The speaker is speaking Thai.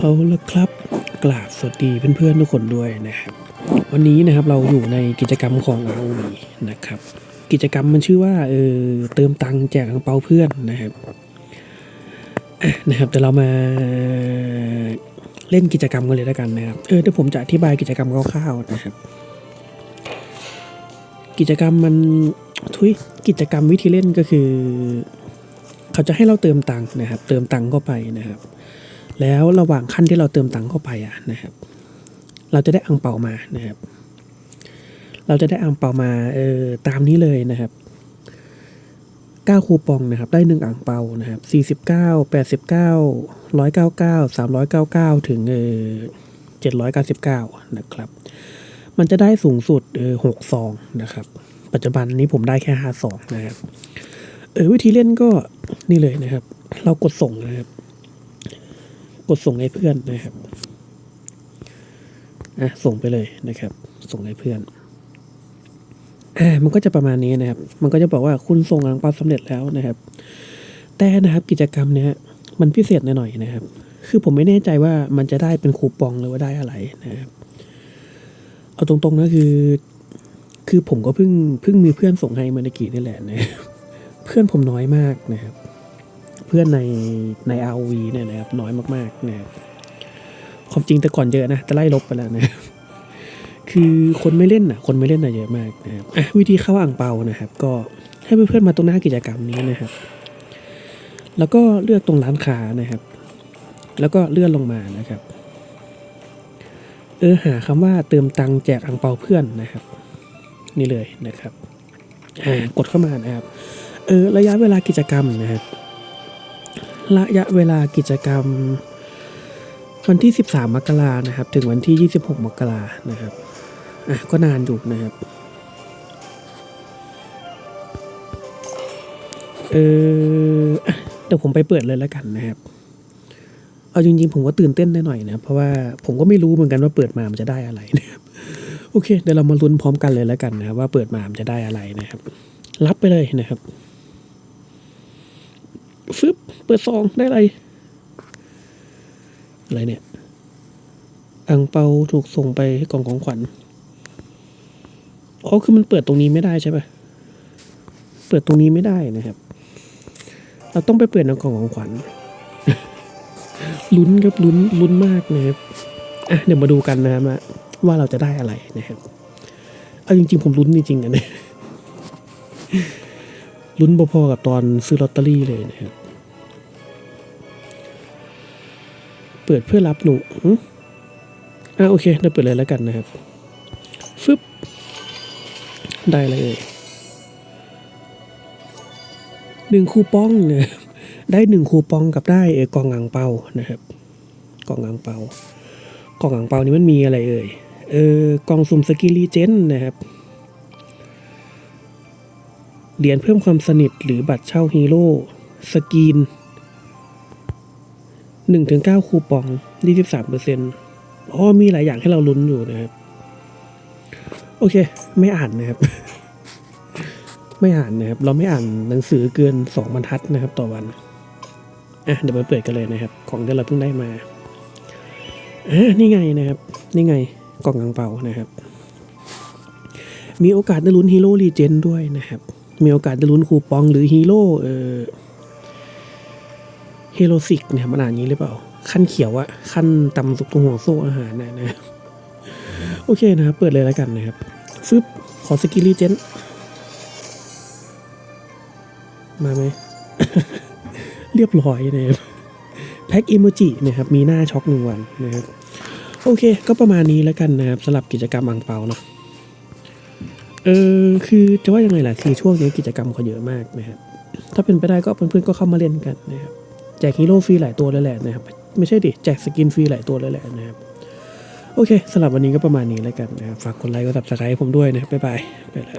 เอาละครับกราบสวัสดีเพื่อนๆทุกคนด้วยนะครับ วันนี้นะครับเราอยู่ในกิจกรรมของ ROV นะครับ กิจกรรมมันชื่อว่าเออเติมตังค์แจกอังเปาเพื่อนนะครับนะครับเดี๋ยวเรามาเล่นกิจกรรมกันเลยแล้วกันนะครับเออเดี๋ยวผมจะอธิบายกิจกรรมคร่าวๆนะครับ กิจกรรมมันทุยกิจกรรมวิธีเล่นก็คือ เขาจะให้เราเติมตังค์นะครับ เติมตังค์เข้าไปนะครับ แล้วระหว่างขั้นที่เราเติมตังค์เข้าไปอะนะครับ เราจะได้อังเปามานะครับ เราจะได้อังเปามาเออตามนี้เลยนะครับเก้าคูปองนะครับได้หนึ่งอังเปานะครับสี่สิบเก้าแปดสิบเก้าร้อยเก้าเก้าสามร้อยเก้าเก้าถึงเออเจ็ดร้อยเก้าสิบเก้านะครับ มันจะได้สูงสุดเออหกซองนะครับ ปัจจุบันนี้ผมได้แค่ห้าซองนะครับ เออวิธีเล่นก็นี่เลยนะครับ เรากดส่งนะครับ กดส่งให้เพื่อนนะครับอะส่งไปเลยนะครับ ส่งให้เพื่อนอ่ามันก็จะประมาณนี้นะครับ มันก็จะบอกว่าคุณส่งอังเปาสำเร็จแล้วนะครับ แต่นะครับกิจกรรมเนี้ยมันพิเศษหน่อยๆนะครับ คือผมไม่แน่ใจว่ามันจะได้เป็นคูปองหรือว่าได้อะไรนะครับ เอาตรงๆนะคือ คือผมก็เพิ่งเพิ่งมีเพื่อนส่งให้เมื่อกี้นี่แหละนะเพื่อนผมน้อยมากนะครับ เพื่อนในใน RV เนี่ยนะครับน้อยมากๆนะครับความจริงแต่ก่อนเยอะนะแต่ไล่ลบไปแล้วนะครับคือคนไม่เล่นอะคนไม่เล่นอะเยอะมากนะครับอะวิธีเข้าอ่างเปานะครับ ก็ให้เพื่อนๆมาตรงหน้ากิจกรรมนี้นะครับ แล้วก็เลือกตรงร้านค้านะครับ แล้วก็เลื่อนลงมานะครับ เออหาคำว่าเติมตังแจกอ่างเปาเพื่อนนะครับ นี่เลยนะครับอ่ากดเข้ามานะครับ เออระยะเวลากิจกรรมนะครับ ระยะเวลากิจกรรม วันที่ 13 มกรานะครับ ถึงวันที่ 26 มกรานะครับอะก็นานอยู่นะครับเอออะเดี๋ยวผมไปเปิดเลยแล้วกันนะครับเอาจริงๆผมก็ตื่นเต้นได้หน่อยนะเพราะว่าผมก็ไม่รู้เหมือนกันว่าเปิดมามันจะได้อะไรนะครับโอเคเดี๋ยวเรามาลุ้นพร้อมกันเลยแล้วกันนะว่าเปิดมามันจะได้อะไรนะครับ รับไปเลยนะครับฟึบ เปิดซองได้อะไร อะไรเนี่ย อังเปาถูกส่งไปให้กล่องของขวัญ อ๋อ คือมันเปิดตรงนี้ไม่ได้ใช่ปะเปิดตรงนี้ไม่ได้นะครับ เราต้องไปเปิดในกล่องของขวัญ ลุ้นครับลุ้นลุ้นมากนะครับ อะ เดี๋ยวมาดูกันนะครับว่าเราจะได้อะไรนะครับเอาจริงๆผมลุ้นจริงๆอันนี้ลุ้นพอๆกับตอนซื้อลอตเตอรี่เลยนะครับ เปิดเพื่อรับหนูอะโอเคเดี๋ยวเปิดเลยแล้วกันนะครับ ฟึบ ได้เลย หนึ่งคูปองเนี่ยได้หนึ่งคูปองกับได้เอกล่องอ่างเปานะครับกล่องอ่างเปากล่องอ่างเปานี้มันมีอะไรเอ่ย เออกล่องสุ่มสกิลลีเจนนะครับ เหรียญเพิ่มความสนิทหรือบัตรเช่าฮีโร่ สกีน หนึ่งถึงเก้าคูปองยี่สิบสามเปอร์เซ็นต์อ๋อมีหลายอย่างให้เราลุ้นอยู่นะครับ โอเค ไม่อ่านนะครับ ไม่อ่านนะครับ เราไม่อ่านหนังสือเกินสองบรรทัดนะครับ ต่อวัน อะเดี๋ยวมาเปิดกันเลยนะครับ ของที่เราเพิ่งได้มาอ่านี่ไงนะครับ นี่ไงกล่องอังเปานะครับ มีโอกาสได้ลุ้นฮีโร่รีเจนด้วยนะครับ มีโอกาสได้ลุ้นคูปองหรือฮีโร่เออ ฮโรซิกเนี่ยมันอ่านงนี้หรือเปล่า ขั้นเขียวอะขั้นต่ำสุดตรงหัวโซ่อาหารนะนะโอเคนะครับ เปิดเลยแล้วกันนะครับ ฟึบ ขอสกิลรีเจนมาไหม เรียบร้อยนะครับ แพ็กอิโมจินะครับ มีหน้าช็อกหนึ่งวันนะครับ โอเค ก็ประมาณนี้แล้วกันนะครับสำหรับกิจกรรมอ่างเปาเนาะเออคือจะว่ายังไงล่ะ คือช่วงนี้กิจกรรมเขาเยอะมากนะครับถ้าเป็นไปได้ก็เพื่อนๆก็เข้ามาเล่นกันนะครับ แจกฮีโร่ฟรีหลายตัวเลยแหละนะครับ ไม่ใช่ดิ แจกสกินฟรีหลายตัวเลยแหละนะครับ โอเคสำหรับวันนี้ก็ประมาณนี้แล้วกันนะครับ ฝากกดไลค์กดติดตามผมด้วยนะครับบ๊ายบายไปแล้ว